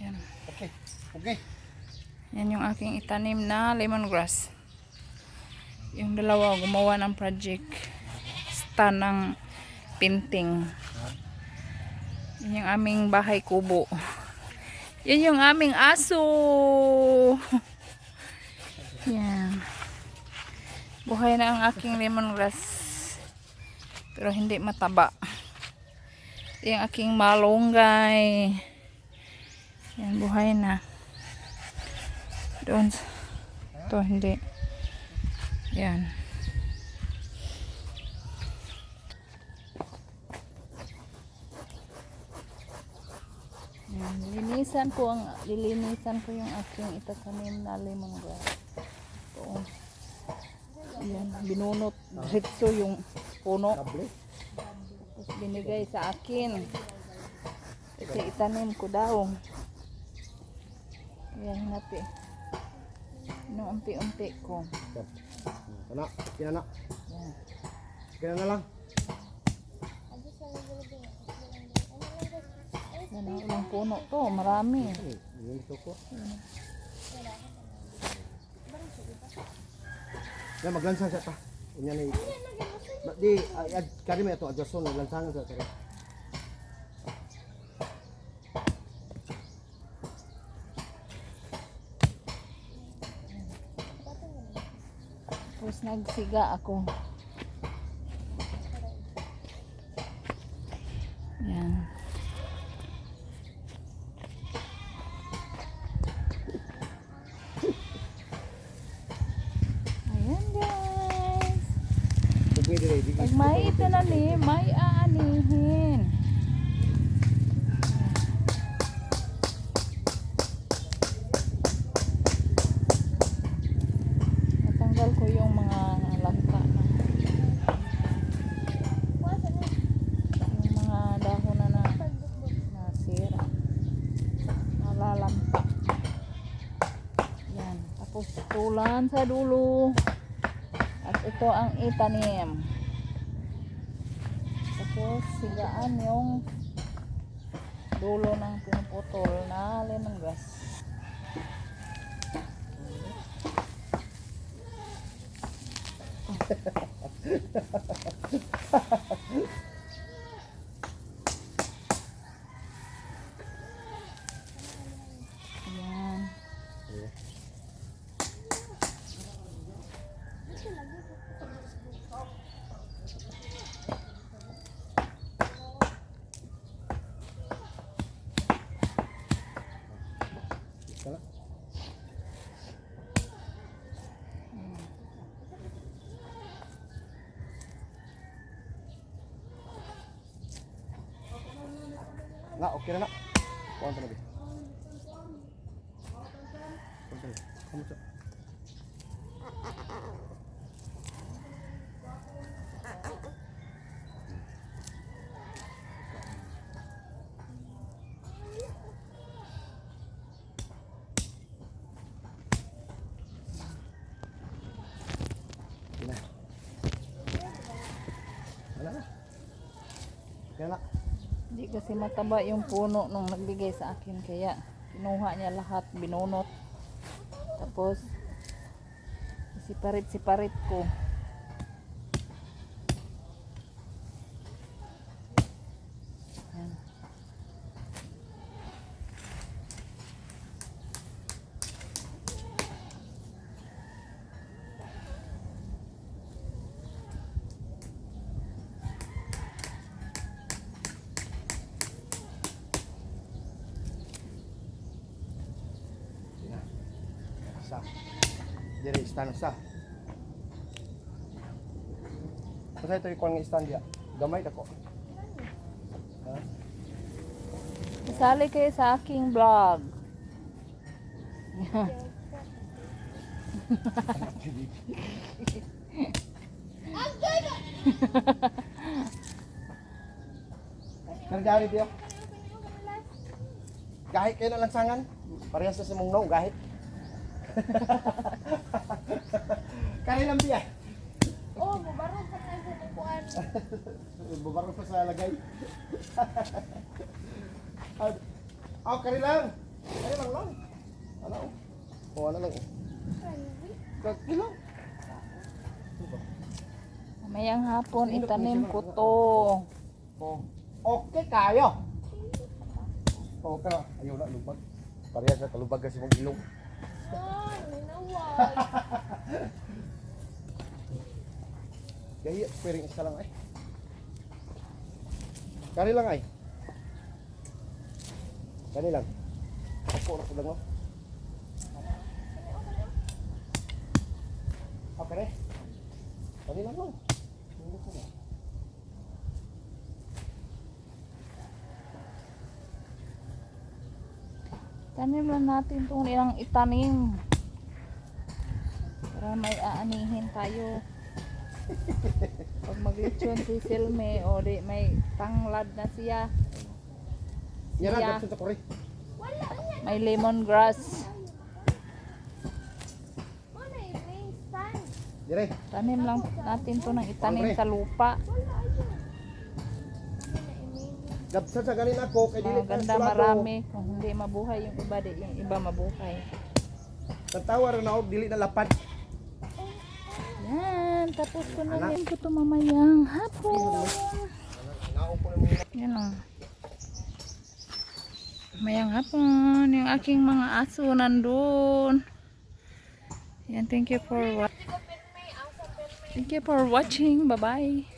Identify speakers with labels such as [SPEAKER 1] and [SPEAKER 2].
[SPEAKER 1] Yan.
[SPEAKER 2] Okay. Okay.
[SPEAKER 1] Yan yung aking itanim na lemongrass. Yung dalawa gumawa ng project. Stand ng painting. Yan yung aming bahay kubo. Yan yung aming aso. Yan. Buhay na ang aking lemongrass. Pero hindi mataba. Yung aking malunggay. Yan, buhay na. Doon. Ito, hindi. Yan. Yan, linisan ko ang lilinisan ko yung aking itatanim na lemongrass. Ito. Yan, binunot diretso yung puno. Tapos binigay sa akin. Kasi itanim ko daw. Ayan, napi. Inuunti-unti ko.
[SPEAKER 2] Kana. Kina na.
[SPEAKER 1] Yan.
[SPEAKER 2] Kina na lang.
[SPEAKER 1] Yan ang ilang puno to. Marami.
[SPEAKER 2] Yun ito ko. Yan, maglansan siya ta. Inya ni. Ba- Di, ay, ad, kari may ito, adjason, maglansangan siya kari.
[SPEAKER 1] Nagsiga ako. Yan. Ayan guys. Pag may itinanim, may aanihin. Natanggal ko yung mga langka na. Yung mga dahon na na nasira. Nalalampa. Yan. Tapos tulan sa dulo. At ito ang itanim. Tapos sigaan yung dulo ng pinuputol na lemongrass. Ayan.
[SPEAKER 2] Kana. Kuhan na. Kamu siya. Na. Wala na. Okay na.
[SPEAKER 1] Hindi kasi mataba yung puno nung nagbigay sa akin kaya kinuha niya lahat, binunot. Tapos siparit-siparit ko. Yan.
[SPEAKER 2] Na. Sa. Dire stand sa. Kasi ito yung nga stand dia. Gamay ako. Ha?
[SPEAKER 1] Kasali kayo sa aking vlog.
[SPEAKER 2] Nagdari dia. Gahit kayo na lansangan. Parehas sa simong no, gahit. Kaya lang biya.
[SPEAKER 3] Oh, mubarong pa tayo sa tupuan.
[SPEAKER 2] Bubaro pa sa lagay. Oh, kari lang. Ano lang lang. Ano? O ano lang. Kaki lang.
[SPEAKER 1] Mayang hapon itanim ko to.
[SPEAKER 2] O. Okay kayo. O ka. Ayaw na lubag. Parehas na kalubag kasi mong ilong.
[SPEAKER 3] Son, minawag.
[SPEAKER 2] Gaya, piring isa lang ay. Kani lang ay. Kani lang. Ako na lang. Okay re. Kani lang no. Hindi ko na.
[SPEAKER 1] Tanim lang natin itong ilang itanim. Para may aanihin tayo. Pag maglitsyon si Silme o di may tanglad na siya.
[SPEAKER 3] Niya.
[SPEAKER 1] May lemongrass. Tanim lang natin to ng itanim sa lupa.
[SPEAKER 3] Wala ayun. Hindi na imagine.
[SPEAKER 2] Gabsa sa ganin ako kay dili ka
[SPEAKER 1] Maganda marami. Kung hindi mabuhay yung iba, di yung iba mabuhay.
[SPEAKER 2] Tatawa rin ako dili na lapad.
[SPEAKER 1] Yan, tapos ko na rin ko to mamayang hapon. Yan o. Mayang hapon, yung aking mga aso nandun. Yan, thank you for wa- Thank you for watching. Bye-bye.